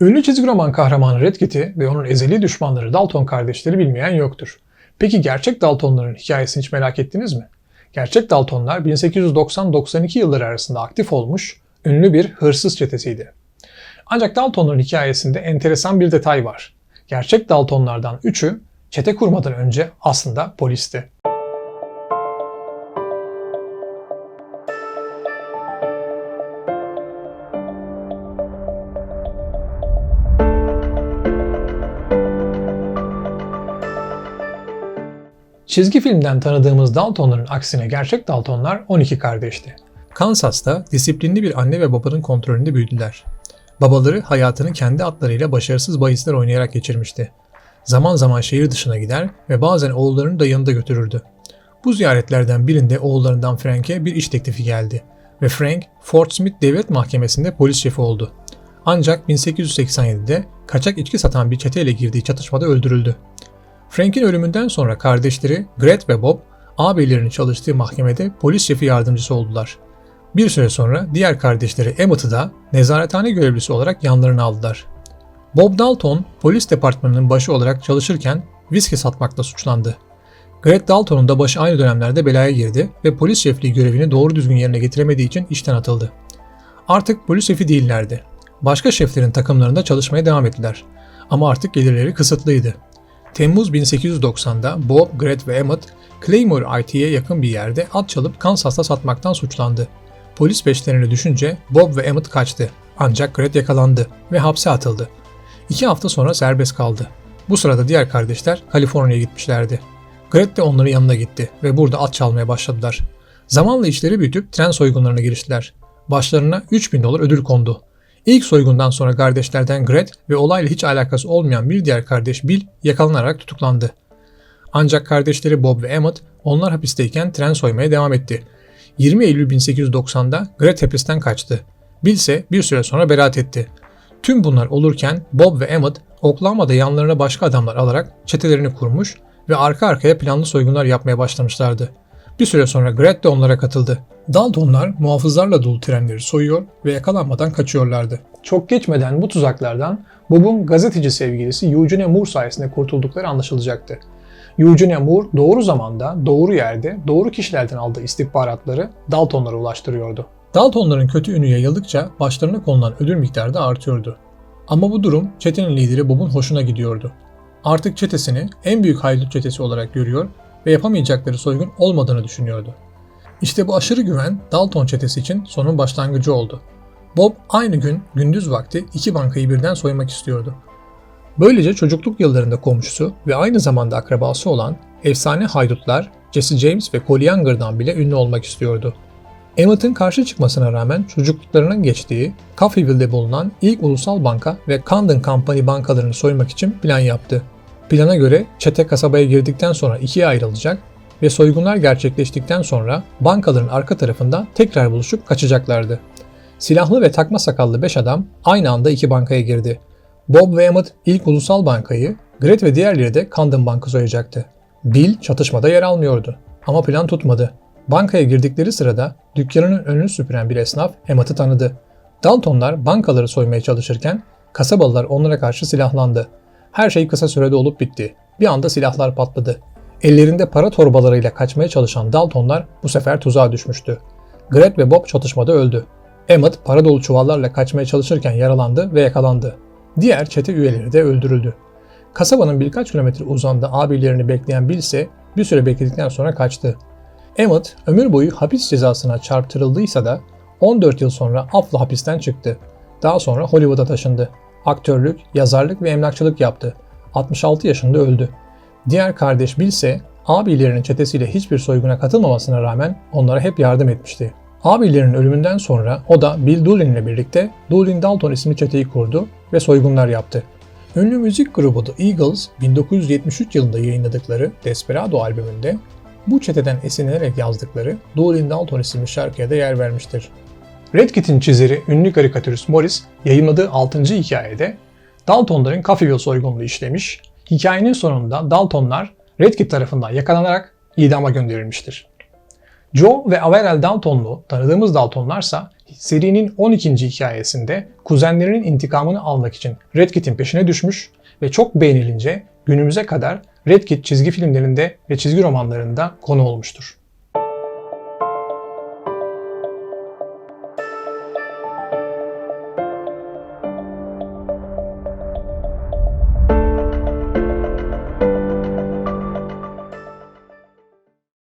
Ünlü çizgi roman kahramanı Red Kit'i ve onun ezeli düşmanları Dalton kardeşleri bilmeyen yoktur. Peki gerçek Daltonların hikayesini hiç merak ettiniz mi? Gerçek Daltonlar 1890-92 yılları arasında aktif olmuş ünlü bir hırsız çetesiydi. Ancak Daltonların hikayesinde enteresan bir detay var. Gerçek Daltonlardan üçü çete kurmadan önce aslında polisti. Çizgi filmden tanıdığımız Daltonların aksine gerçek Daltonlar 12 kardeşti. Kansas'ta disiplinli bir anne ve babanın kontrolünde büyüdüler. Babaları hayatını kendi atlarıyla başarısız bahisler oynayarak geçirmişti. Zaman zaman şehir dışına gider ve bazen oğullarını da yanında götürürdü. Bu ziyaretlerden birinde oğullarından Frank'e bir iş teklifi geldi ve Frank, Fort Smith Devlet Mahkemesi'nde polis şefi oldu. Ancak 1887'de kaçak içki satan bir çeteyle girdiği çatışmada öldürüldü. Frank'in ölümünden sonra kardeşleri Gret ve Bob, ağabeylerinin çalıştığı mahkemede polis şefi yardımcısı oldular. Bir süre sonra diğer kardeşleri Emmett'ı da nezarethane görevlisi olarak yanlarına aldılar. Bob Dalton, polis departmanının başı olarak çalışırken viski satmakla suçlandı. Gret Dalton'un da başı aynı dönemlerde belaya girdi ve polis şefliği görevini doğru düzgün yerine getiremediği için işten atıldı. Artık polis şefi değillerdi. Başka şeflerin takımlarında çalışmaya devam ettiler. Ama artık gelirleri kısıtlıydı. Temmuz 1890'da Bob, Gret ve Emmett, Claymore IT'ye yakın bir yerde at çalıp Kansas'ta satmaktan suçlandı. Polis peşlerine düşünce Bob ve Emmett kaçtı. Ancak Gret yakalandı ve hapse atıldı. İki hafta sonra serbest kaldı. Bu sırada diğer kardeşler Kaliforniya'ya gitmişlerdi. Gret de onların yanına gitti ve burada at çalmaya başladılar. Zamanla işleri büyütüp tren soygunlarına giriştiler. Başlarına 3000 dolar ödül kondu. İlk soygundan sonra kardeşlerden Gret ve olayla hiç alakası olmayan bir diğer kardeş Bill yakalanarak tutuklandı. Ancak kardeşleri Bob ve Emmett onlar hapisteyken tren soymaya devam etti. 20 Eylül 1890'da Gret hapisten kaçtı. Bill ise bir süre sonra beraat etti. Tüm bunlar olurken Bob ve Emmett Oklahoma'da yanlarına başka adamlar alarak çetelerini kurmuş ve arka arkaya planlı soygunlar yapmaya başlamışlardı. Bir süre sonra Gret de onlara katıldı. Daltonlar muhafızlarla dolu trenleri soyuyor ve yakalanmadan kaçıyorlardı. Çok geçmeden bu tuzaklardan Bob'un gazeteci sevgilisi Eugene Moore sayesinde kurtuldukları anlaşılacaktı. Eugene Moore doğru zamanda, doğru yerde, doğru kişilerden aldığı istihbaratları Daltonlara ulaştırıyordu. Daltonların kötü ünü yayıldıkça başlarına konulan ödül miktarı da artıyordu. Ama bu durum çetenin lideri Bob'un hoşuna gidiyordu. Artık çetesini en büyük haydut çetesi olarak görüyor ve yapamayacakları soygun olmadığını düşünüyordu. İşte bu aşırı güven Dalton çetesi için sonun başlangıcı oldu. Bob aynı gün gündüz vakti iki bankayı birden soymak istiyordu. Böylece çocukluk yıllarında komşusu ve aynı zamanda akrabası olan efsane haydutlar Jesse James ve Cole Younger'dan bile ünlü olmak istiyordu. Emmett'ın karşı çıkmasına rağmen çocukluklarının geçtiği Coffeyville'de bulunan ilk ulusal banka ve Camden Company bankalarını soymak için plan yaptı. Plana göre çete kasabaya girdikten sonra ikiye ayrılacak ve soygunlar gerçekleştikten sonra bankaların arka tarafında tekrar buluşup kaçacaklardı. Silahlı ve takma sakallı 5 adam aynı anda iki bankaya girdi. Bob ve Emmett ilk ulusal bankayı, Gret ve diğerleri de Camden Bank'ı soyacaktı. Bill çatışmada yer almıyordu. Ama plan tutmadı. Bankaya girdikleri sırada dükkanının önünü süpüren bir esnaf Emmett'ı tanıdı. Daltonlar bankaları soymaya çalışırken kasabalılar onlara karşı silahlandı. Her şey kısa sürede olup bitti. Bir anda silahlar patladı. Ellerinde para torbalarıyla kaçmaya çalışan Daltonlar bu sefer tuzağa düşmüştü. Gret ve Bob çatışmada öldü. Emmett para dolu çuvallarla kaçmaya çalışırken yaralandı ve yakalandı. Diğer çete üyeleri de öldürüldü. Kasabanın birkaç kilometre uzağında abilerini bekleyen Bill ise bir süre bekledikten sonra kaçtı. Emmett ömür boyu hapis cezasına çarptırıldıysa da 14 yıl sonra afla hapisten çıktı. Daha sonra Hollywood'a taşındı. Aktörlük, yazarlık ve emlakçılık yaptı. 66 yaşında öldü. Diğer kardeş Bill ise abilerinin çetesiyle hiçbir soyguna katılmamasına rağmen onlara hep yardım etmişti. Abilerinin ölümünden sonra o da Bill Doolin ile birlikte Doolin Dalton isimli çeteyi kurdu ve soygunlar yaptı. Ünlü müzik grubu The Eagles 1973 yılında yayınladıkları Desperado albümünde bu çeteden esinlenerek yazdıkları Doolin Dalton isimli şarkıya da yer vermiştir. Red Kit'in çizeri ünlü karikatürist Morris yayınladığı 6. hikayede Daltonların Coffeyville soygununu işlemiş, hikayenin sonunda Daltonlar Red Kit tarafından yakalanarak idama gönderilmiştir. Joe ve Averell Daltonlu tanıdığımız Daltonlarsa serinin 12. hikayesinde kuzenlerinin intikamını almak için Red Kit'in peşine düşmüş ve çok beğenilince günümüze kadar Red Kit çizgi filmlerinde ve çizgi romanlarında konu olmuştur.